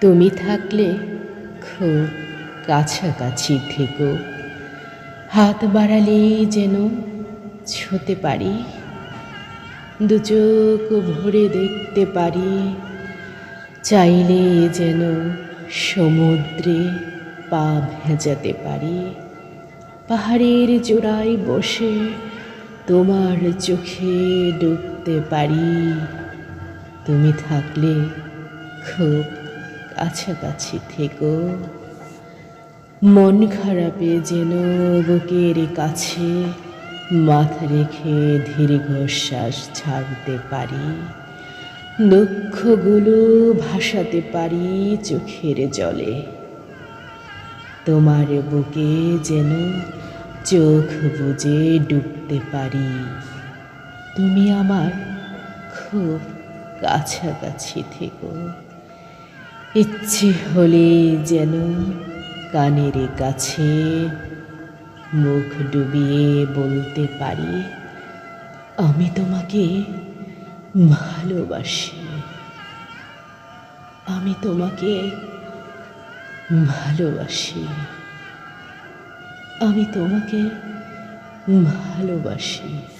তুমি থাকলে খুব কাছাকাছি থেকো। হাত বাড়ালেই যেন ছুতে পারি। দু চোখ ভরে দেখতে পারি। চাইলে যেন সমুদ্রে পা ভেজাতে পারি। পাহাড়ের জোড়ায় বসে তোমার চোখে ডুবতে পারি। তুমি থাকলে খুব কাছাকাছি থেকো। মন খারাপে যেন বুকের কাছে মাথা রেখে দীর্ঘশ্বাস ছাড়তে পারি। দুঃখগুলো ভাসাতে পারি চোখের জলে। তোমার বুকে যেন চোখ বুজে ডুবতে পারি। তুমি আমার খুব কাছাকাছি থেকো। ইচ্ছে হলে যেন কানের কাছে মুখ ডুবিয়ে বলতে পারি, আমি তোমাকে ভালোবাসি। আমি তোমাকে ভালোবাসি। আমি তোমাকে ভালোবাসি।